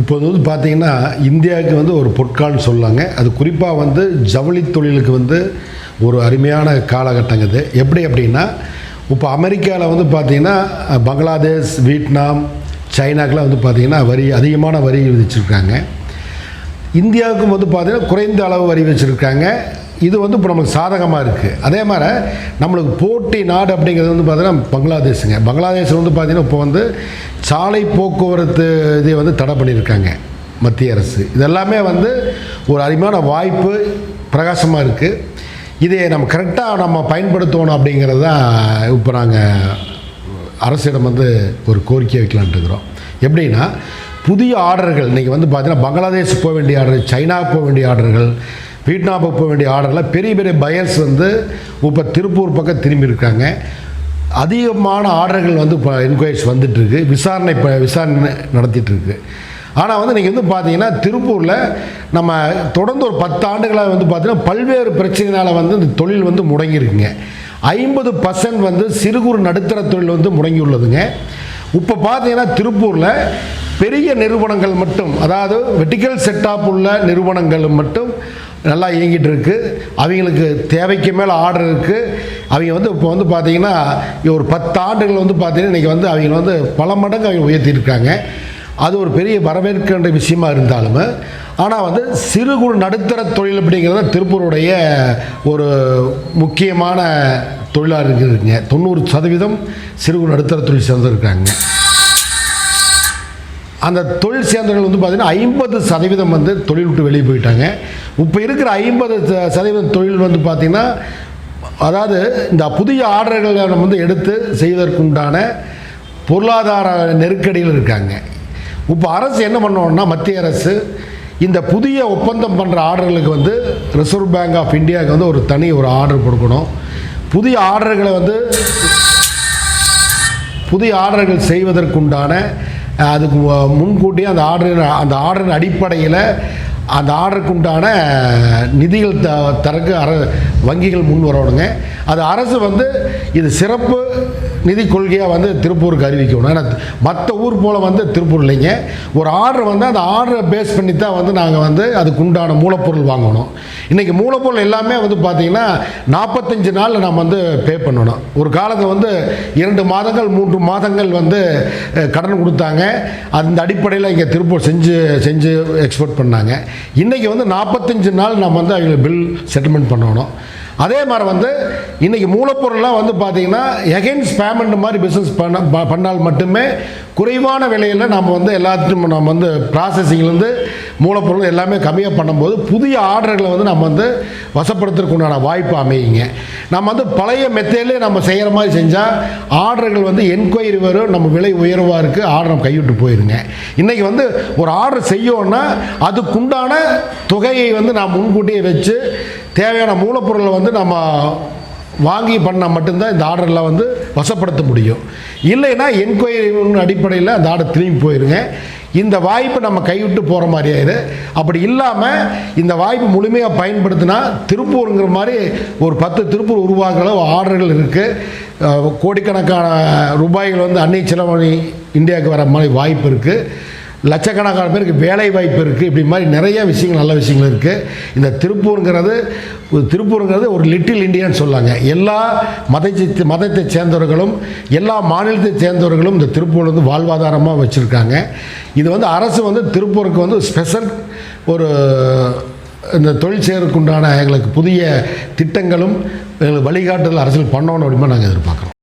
இப்போ வந்து பார்த்தீங்கன்னா இந்தியாவுக்கு வந்து ஒரு பொற்கால்னு சொல்லாங்க. அது குறிப்பாக வந்து ஜவுளி தொழிலுக்கு வந்து ஒரு அருமையான காலகட்டங்க இது. எப்படி அப்படின்னா இப்போ அமெரிக்காவில் வந்து பார்த்தீங்கன்னா பங்களாதேஷ் வியட்நாம் சைனாக்கெலாம் வந்து பார்த்திங்கன்னா வரி அதிகமான வரி விதிச்சிருக்காங்க. இந்தியாவுக்கும் வந்து பார்த்தீங்கன்னா குறைந்த அளவு வரி வச்சுருக்காங்க இது வந்து இப்போ நமக்கு சாதகமாக இருக்குது அதே மாதிரி நம்மளுக்கு போட்டி நாடு அப்படிங்கிறது வந்து பார்த்தீங்கன்னா பங்களாதேஷுங்க. பங்களாதேஷில் வந்து பார்த்தீங்கன்னா இப்போ வந்து சாலை போக்குவரத்து இதை வந்து தடை பண்ணியிருக்காங்க மத்திய அரசு. இதெல்லாமே வந்து ஒரு அருமையான வாய்ப்பு பிரகாசமாக இருக்குது இதை நம்ம கரெக்டாக நம்ம பயன்படுத்தணும் அப்படிங்கிறது தான் இப்போ நாங்கள் அரசிடம் வந்து ஒரு கோரிக்கை வைக்கலான்ட்டு இருக்கிறோம். எப்படின்னா புதிய ஆர்டர்கள் இன்றைக்கி வந்து பார்த்தீங்கன்னா பங்களாதேஷ் போக வேண்டிய ஆர்டர் சைனா போக வேண்டிய ஆர்டர்கள் வியட்நாமுக்கு போக வேண்டிய ஆர்டரில் பெரிய பெரிய பயர்ஸ் வந்து இப்போ திருப்பூர் பக்கம் திரும்பி இருக்காங்க அதிகமான ஆர்டர்கள் வந்து இப்போ என்கொயரிஸ் வந்துட்டுருக்கு. விசாரணை இப்போ விசாரணை நடத்திட்டுருக்கு. ஆனால் வந்து நீங்கள் வந்து பார்த்தீங்கன்னா திருப்பூரில் நம்ம தொடர்ந்து ஒரு பத்து ஆண்டுகளாக வந்து பார்த்தீங்கன்னா பல்வேறு பிரச்சனையினால் வந்து இந்த தொழில் வந்து முடங்கியிருக்குங்க. ஐம்பது பர்சன்ட் வந்து சிறு குறு நடுத்தர தொழில் வந்து முடங்கி உள்ளதுங்க இப்போ பார்த்தீங்கன்னா திருப்பூரில் பெரிய நிறுவனங்கள் மட்டும் அதாவது வெட்டிக்கல் செட்டாப் உள்ள நிறுவனங்கள் மட்டும் நல்லா இயங்கிட்டு இருக்கு. அவங்களுக்கு தேவைக்கு மேலே ஆர்டர் இருக்குது அவங்க வந்து இப்போ வந்து பார்த்தீங்கன்னா ஒரு பத்து ஆண்டுகள் வந்து பார்த்தீங்கன்னா இன்றைக்கி வந்து அவங்க வந்து பல மடங்கு அவங்க உயர்த்தியிருக்காங்க. அது ஒரு பெரிய வரவேற்கின்ற விஷயமா இருந்தாலும் ஆனால் வந்து சிறு குறு நடுத்தர தொழில் அப்படிங்கிறது திருப்பூருடைய ஒரு முக்கியமான தொழிலாக இருக்குதுங்க. தொண்ணூறு சதவீதம் சிறு குறு நடுத்தர தொழில் சேர்ந்துருக்காங்க. அந்த தொழில் சேர்ந்தவர்கள் வந்து பார்த்திங்கன்னா ஐம்பது சதவீதம் வந்து தொழில் விட்டு வெளியே போயிட்டாங்க. இப்போ இருக்கிற ஐம்பது சதவீதம் தொழில் வந்து பார்த்திங்கன்னா அதாவது இந்த புதிய ஆர்டர்களை நம்ம வந்து எடுத்து செய்வதற்குண்டான பொருளாதார நெருக்கடியில் இருக்காங்க. இப்போ அரசு என்ன பண்ணோம்னா மத்திய அரசு இந்த புதிய ஒப்பந்தம் பண்ணுற ஆர்டர்களுக்கு வந்து ரிசர்வ் பேங்க் ஆஃப் இந்தியாவுக்கு வந்து ஒரு தனி ஒரு ஆர்டர் கொடுக்கணும். புதிய ஆர்டர்களை வந்து புதிய ஆர்டர்கள் செய்வதற்குண்டான அதுக்கு முன்கூட்டியே அந்த ஆர்டர் அந்த ஆர்டரின் அடிப்படையில் அந்த ஆர்டருக்கு உண்டான நிதிகள் த தரக்கு அர வங்கிகள் முன் வரணுங்க. அது அரசு வந்து இது சிறப்பு நிதி கொள்கையாக வந்து திருப்பூருக்கு அறிவிக்கணும். ஏன்னா மற்ற ஊர் போல் வந்து திருப்பூர் இல்லைங்க. ஒரு ஆர்டர் வந்து அந்த ஆர்டரை பேஸ் பண்ணி தான் வந்து நாங்கள் வந்து அதுக்கு உண்டான மூலப்பொருள் வாங்கணும். இன்றைக்கி மூலப்பொருள் எல்லாமே வந்து பார்த்திங்கன்னா நாற்பத்தஞ்சு நாளில் நம்ம வந்து பே பண்ணணும். ஒரு காலத்தில் வந்து இரண்டு மாதங்கள் மூன்று மாதங்கள் வந்து கடன் கொடுத்தாங்க. அந்த அடிப்படையில் இங்கே திருப்பூர் செஞ்சு செஞ்சு எக்ஸ்போர்ட் பண்ணாங்க. இன்றைக்கி வந்து நாற்பத்தஞ்சு நாள் நம்ம வந்து அவங்களுக்கு பில் செட்டில்மெண்ட் பண்ணணும். அதே மாதிரி வந்து இன்றைக்கி மூலப்பொருள்லாம் வந்து பார்த்திங்கன்னா எகெயின்ஸ் பேமெண்ட் மாதிரி பிஸ்னஸ் பண்ண பண்ணால் மட்டுமே குறைவான விலையில் நம்ம வந்து எல்லாத்தையும் நம்ம வந்து ப்ராசஸிங்லேருந்து மூலப்பொருள் எல்லாமே கம்மியாக பண்ணும்போது புதிய ஆர்டர்களை வந்து நம்ம வந்து வசப்படுத்துறதுக்கு உண்டான வாய்ப்பு அமையுங்க. நம்ம வந்து பழைய மெத்தேட்லேயே நம்ம செய்கிற மாதிரி செஞ்சால் ஆர்டர்கள் வந்து என்கொயரி வரும் நம்ம விலை உயர்வாக இருக்குது ஆர்டர் நம்ம கைவிட்டு போயிருங்க. இன்றைக்கி வந்து ஒரு ஆர்டர் செய்யோன்னா அதுக்குண்டான தொகையை வந்து நான் முன்கூட்டியே வச்சு தேவையான மூலப்பொருளை வந்து நம்ம வாங்கி பண்ணால் மட்டும்தான் இந்த ஆர்டரில் வந்து வசப்படுத்த முடியும். இல்லைன்னா என்கொயரி அடிப்படையில் அந்த ஆர்டர் திரும்பி போயிருங்க. இந்த வாய்ப்பை நம்ம கைவிட்டு போகிற மாதிரி ஆயிடு அப்படி இல்லாமல் இந்த வாய்ப்பு முழுமையாக பயன்படுத்தினா திருப்பூருங்கிற மாதிரி ஒரு பத்து திருப்பூர் உருவாக்குற ஆர்டர்கள் இருக்குது கோடிக்கணக்கான ரூபாய்கள் வந்து அன்னை செலவழி இந்தியாவுக்கு வர மாதிரி வாய்ப்பு இருக்குது லட்சக்கணக்கான பேருக்கு வேலை வாய்ப்பு இருக்குது இப்படி மாதிரி நிறைய விஷயங்கள் நல்ல விஷயங்கள் இருக்குது இந்த திருப்பூருங்கிறது ஒரு திருப்பூருங்கிறது ஒரு லிட்டில் இந்தியான்னு சொல்லாங்க. எல்லா மதத்தை மதத்தை சேர்ந்தவர்களும் எல்லா மாநிலத்தை சேர்ந்தவர்களும் இந்த திருப்பூர் வந்து வாழ்வாதாரமாக வச்சுருக்காங்க. இது வந்து அரசு வந்து திருப்பூருக்கு வந்து ஸ்பெஷல் ஒரு இந்த தொழில் செய்கிறதுக்குண்டான எங்களுக்கு புதிய திட்டங்களும் எங்களுக்கு வழிகாட்டுதல் அரசியல் பண்ணணும் அப்படிமா நாங்கள் எதிர்பார்க்குறோம்.